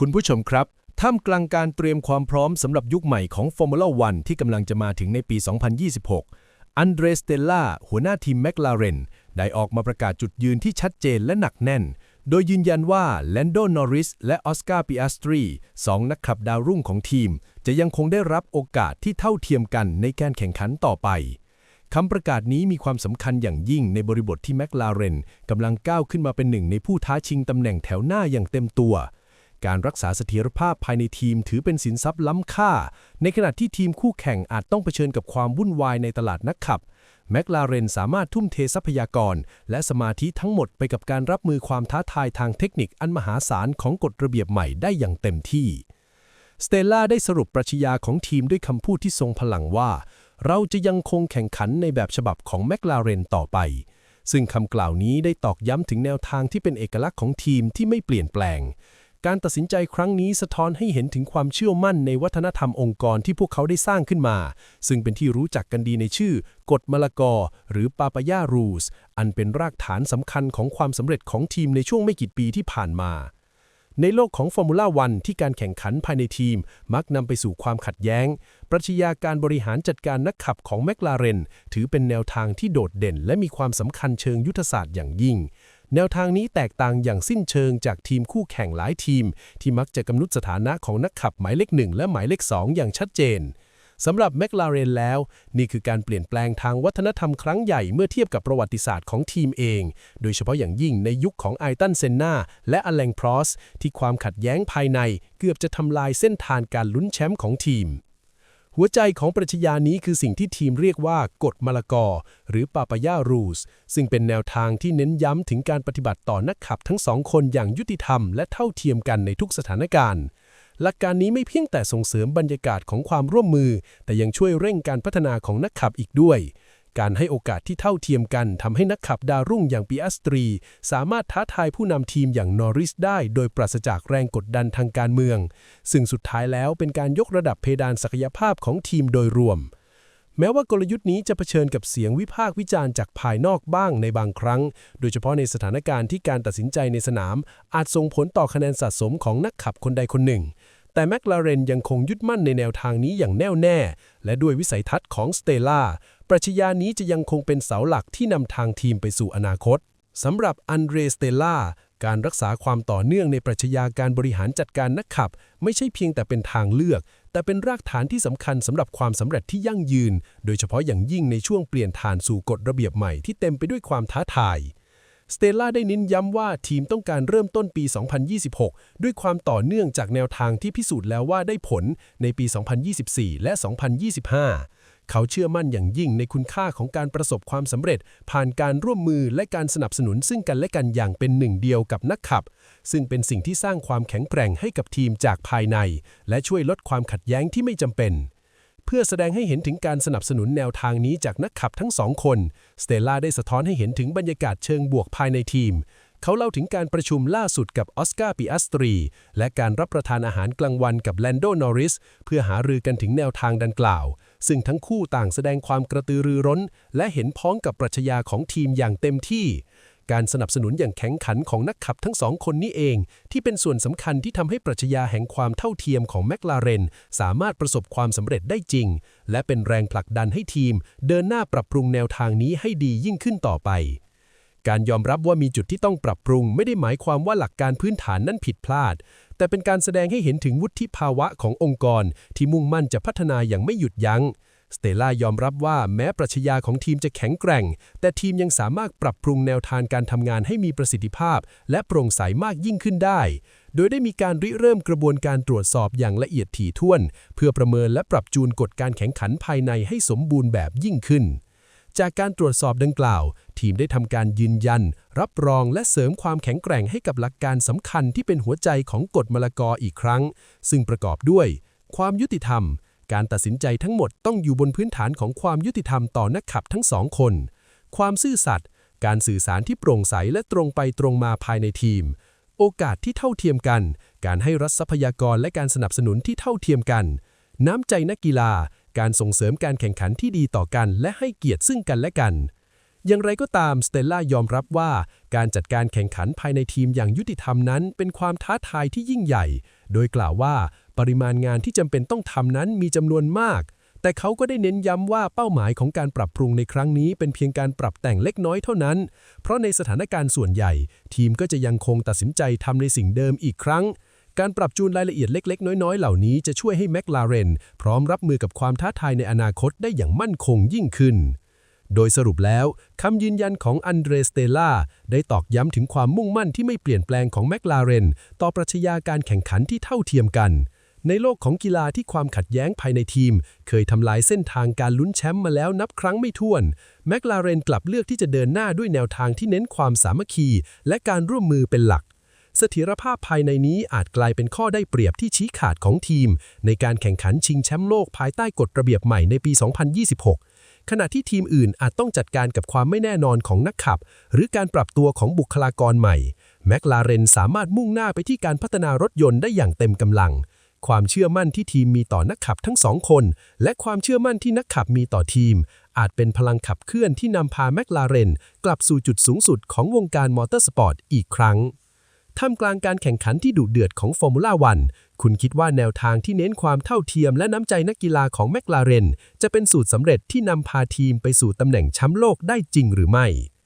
คุณผู้ชมครับ ท่ามกลางการเตรียมความพร้อมสำหรับยุคใหม่ของ Formula 1 ที่กำลังจะมาถึงในปี 2026 อันเดรสเตลล่าหัวหน้าทีมแม l ลาเรนได้ออกมาประกาศจุดยืนที่ชัดเจนและหนักแน่น โดยยืนยันว่าแลนโดนอริสและออสการ์ปิอัสตรีสองนักขับดาวรุ่งของทีม จะยังคงได้รับโอกาสที่เท่าเทียมกันในการแข่งขันต่อไปคำประกาศนี้มีความสำคัญอย่างยิ่งในบริบทที่แม l ลาเรนกำลังก้าวขึ้นมาเป็นหนึ่งในผู้ท้าชิงตำแหน่งแถวหน้าอย่างเต็มตัว การรักษาเสถียรภาพภายในทีมถือเป็นสินทรัพย์ล้ำค่า ในขณะที่ทีมคู่แข่งอาจต้องเผชิญกับความวุ่นวายในตลาดนักขับแม l ลาเรนสามารถทุ่มเททรัพยากร และสมาธิทั้งหมดไปกับการรับมือความท้าทายทางเทคนิคอันมหาศาลของกฎระเบียบใหม่ได้อย่างเต็มที่สเตลล่าได้สรุปปรัชญาของทีมด้วยคำพูดที่ทรงพลังว่า เราจะยังคงแข่งขันในแบบฉบับของแม l ลาเรนต่อไป ซึ่งคำกล่าวนี้ได้ตอกย้ำถึงแนวทางที่เป็นเอกลักษณ์ของทีมที่ไม่เปลี่ยนแปลง การตัดสินใจครั้งนี้สะท้อนให้เห็นถึงความเชื่อมั่นในวัฒนธรรมองค์กรที่พวกเขาได้สร้างขึ้นมา ซึ่งเป็นที่รู้จักกันดีในชื่อ กฎมะละกอ หรือปาปายารูสอันเป็นรากฐานสำคัญของความสำเร็จของทีมในช่วงไม่กี่ปีที่ผ่านมา ในโลกของฟอร์มูล่าวันที่การแข่งขันภายในทีม มักนำไปสู่ความขัดแย้ง ปรัชญาการบริหารจัดการนักขับของแม l ลาเรนถือเป็นแนวทางที่โดดเด่น และมีความสำคัญเชิงยุทธศาสตร์อย่างยิ่ง แนวทางนี้แตกต่างอย่างสิ้นเชิงจากทีมคู่แข่งหลายทีม ที่มักจะกำหนดสถานะของนักขับหมายเลขหนึ่งและหมายเลขสองอย่างชัดเจนสำหรับแม l ลาเรนแล้ว นี่คือการเปลี่ยนแปลงทางวัฒนธรรมครั้งใหญ่เมื่อเทียบกับประวัติศาสตร์ของทีมเอง โดยเฉพาะอย่างยิ่งในยุคของไอตันเซนนาและอเลงพรอสที่ความขัดแย้งภายในเกือบจะทำลายเส้นทางการลุ้นแชมป์ของทีม หัวใจของปรัชญานี้คือสิ่งที่ทีมเรียกว่ากฎมลกอ หรือปาปายารูสซึ่งเป็นแนวทางที่เน้นย้ำถึงการปฏิบัติต่อนักขับทั้งสองคนอย่างยุติธรรมและเท่าเทียมกันในทุกสถานการณ์ หลักการนี้ไม่เพียงแต่ส่งเสริมบรรยากาศของความร่วมมือ แต่ยังช่วยเร่งการพัฒนาของนักขับอีกด้วย การให้โอกาสที่เท่าเทียมกันทำให้นักขับดาวรุ่งอย่างปิอัสตรี สามารถท้าทายผู้นำทีมอย่างนอริสได้โดยปราศจากแรงกดดันทางการเมือง ซึ่งสุดท้ายแล้วเป็นการยกระดับเพดานศักยภาพของทีมโดยรวม แม้ว่ากลยุทธ์นี้จะเผชิญกับเสียงวิพากษ์วิจารณ์จากภายนอกบ้างในบางครั้ง โดยเฉพาะในสถานการณ์ที่การตัดสินใจในสนาม อาจส่งผลต่อคะแนนสะสมของนักขับคนใดคนหนึ่งแต่แม l ลาเรนยังคงยึดมั่นในแนวทางนี้อย่างแน่วแน่ และด้วยวิสัยทัศน์ของสเตล่า ปรัชญานี้จะยังคงเป็นเสาหลักที่นำทางทีมไปสู่อนาคตสำหรับอันเดรสเตล่าการรักษาความต่อเนื่องในปรัชญาการบริหารจัดการนักขับ ไม่ใช่เพียงแต่เป็นทางเลือก แต่เป็นรากฐานที่สำคัญสำหรับความสำเร็จที่ยั่งยืน โดยเฉพาะอย่างยิ่งในช่วงเปลี่ยนฐานสู่กฎระเบียบใหม่ที่เต็มไปด้วยความท้าทายสเตลล่าได้เน้นย้ำว่าทีมต้องการเริ่มต้นปี 2026 ด้วยความต่อเนื่องจากแนวทางที่พิสูจน์แล้วว่าได้ผลในปี 2024 และ 2025 เขาเชื่อมั่นอย่างยิ่งในคุณค่าของการประสบความสำเร็จ ผ่านการร่วมมือและการสนับสนุนซึ่งกันและกันอย่างเป็นหนึ่งเดียวกับนักขับ ซึ่งเป็นสิ่งที่สร้างความแข็งแกร่งให้กับทีมจากภายใน และช่วยลดความขัดแย้งที่ไม่จำเป็น เพื่อแสดงให้เห็นถึงการสนับสนุนแนวทางนี้จากนักขับทั้งสองคน สเตลล่าได้สะท้อนให้เห็นถึงบรรยากาศเชิงบวกภายในทีม เขาเล่าถึงการประชุมล่าสุดกับออสการ์ปิอัสตรี และการรับประทานอาหารกลางวันกับแลนโดนอริส เพื่อหารือกันถึงแนวทางดังกล่าว ซึ่งทั้งคู่ต่างแสดงความกระตือรือร้น และเห็นพ้องกับปรัชญาของทีมอย่างเต็มที่ การสนับสนุนอย่างแข็งขันของนักขับทั้งสองคนนี้เอง ที่เป็นส่วนสำคัญที่ทำให้ปรัชญาแห่งความเท่าเทียมของแม l ลาเรนสามารถประสบความสำเร็จได้จริง และเป็นแรงผลักดันให้ทีม เดินหน้าปรับปรุงแนวทางนี้ให้ดียิ่งขึ้นต่อไป การยอมรับว่ามีจุดที่ต้องปรับปรุง ไม่ได้หมายความว่าหลักการพื้นฐานนั้นผิดพลาด แต่เป็นการแสดงให้เห็นถึงวุฒิภาวะขององค์กร ที่มุ่งมั่นจะพัฒนาอย่างไม่หยุดยัง้งสเตล่ายอมรับว่าแม้ปรัชญาของทีมจะแข็งแกร่ง แต่ทีมยังสามารถปรับปรุงแนวทางการทำงานให้มีประสิทธิภาพ และโปร่งใสมากยิ่งขึ้นได้ โดยได้มีการริเริ่มกระบวนการตรวจสอบอย่างละเอียดถี่ถ้วน เพื่อประเมินและปรับจูนกฎการแข่งขันภายในให้สมบูรณ์แบบยิ่งขึ้น จากการตรวจสอบดังกล่าว ทีมได้ทำการยืนยัน รับรองและเสริมความแข็งแกร่งให้กับหลักการสำคัญที่เป็นหัวใจของกฎมลกออีกครั้ง ซึ่งประกอบด้วย ความยุติธรรม การตัดสินใจทั้งหมดต้องอยู่บนพื้นฐานของความยุติธรรมต่อนักขับทั้งสองคน ความซื่อสัตย์การสื่อสารที่โปร่งใสและตรงไปตรงมาภายในทีม โอกาสที่เท่าเทียมกัน การให้รัฐทรัพยากรและการสนับสนุนที่เท่าเทียมกัน น้ำใจนักกีฬา การส่งเสริมการแข่งขันที่ดีต่อกัน และให้เกียรติซึ่งกันและกัน อย่างไรก็ตามสเตลล่ายอมรับว่าการจัดการแข่งขันภายในทีมอย่างยุติธรรมนั้น เป็นความท้าทายที่ยิ่งใหญ่ โดยกล่าวว่าปริมาณงานที่จำเป็นต้องทำนั้นมีจำนวนมาก แต่เขาก็ได้เน้นย้ำว่าเป้าหมายของการปรับปรุงในครั้งนี้ เป็นเพียงการปรับแต่งเล็กน้อยเท่านั้น เพราะในสถานการณ์ส่วนใหญ่ ทีมก็จะยังคงตัดสินใจทำในสิ่งเดิมอีกครั้ง การปรับจูนรายละเอียดเล็ก ๆ น้อย ๆ เหล่านี้จะช่วยให้แมคลาเรนพร้อมรับมือกับความท้าทายในอนาคตได้อย่างมั่นคงยิ่งขึ้น โดยสรุปแล้วคำยืนยันของอันเดรสเตล่าได้ตอกย้ำถึงความมุ่งมั่นที่ไม่เปลี่ยนแปลงของแมคลาเรนต่อปรัชญาการแข่งขันที่เท่าเทียมกัน ในโลกของกีฬาที่ความขัดแย้งภายในทีม เคยทำลายเส้นทางการลุ้นแชมป์มาแล้วนับครั้งไม่ถ้วนแมคลาเรนกลับเลือกที่จะเดินหน้าด้วยแนวทางที่เน้นความสามัคคี และการร่วมมือเป็นหลัก เสถียรภาพภายในนี้อาจกลายเป็นข้อได้เปรียบที่ชี้ขาดของทีม ในการแข่งขันชิงแชมป์โลกภายใต้กฎระเบียบใหม่ในปี 2026 ขณะที่ทีมอื่นอาจต้องจัดการกับความไม่แน่นอนของนักขับ หรือการปรับตัวของบุคลากรใหม่แมคลาเรนสามารถมุ่งหน้าไปที่การพัฒนารถยนต์ได้อย่างเต็มกำลัง ความเชื่อมั่นที่ทีมมีต่อนักขับทั้งสองคน และความเชื่อมั่นที่นักขับมีต่อทีม อาจเป็นพลังขับเคลื่อนที่นำพาแมคลาเรนกลับสู่จุดสูงสุดของวงการมอเตอร์สปอร์ตอีกครั้ง ท่ามกลางการแข่งขันที่ดุเดือดของฟอร์มูล่าวันคุณคิดว่าแนวทางที่เน้นความเท่าเทียมและน้ำใจนักกีฬาของแมคลาเรนจะเป็นสูตรสำเร็จที่นำพาทีมไปสู่ตำแหน่งแชมป์โลกได้จริงหรือไม่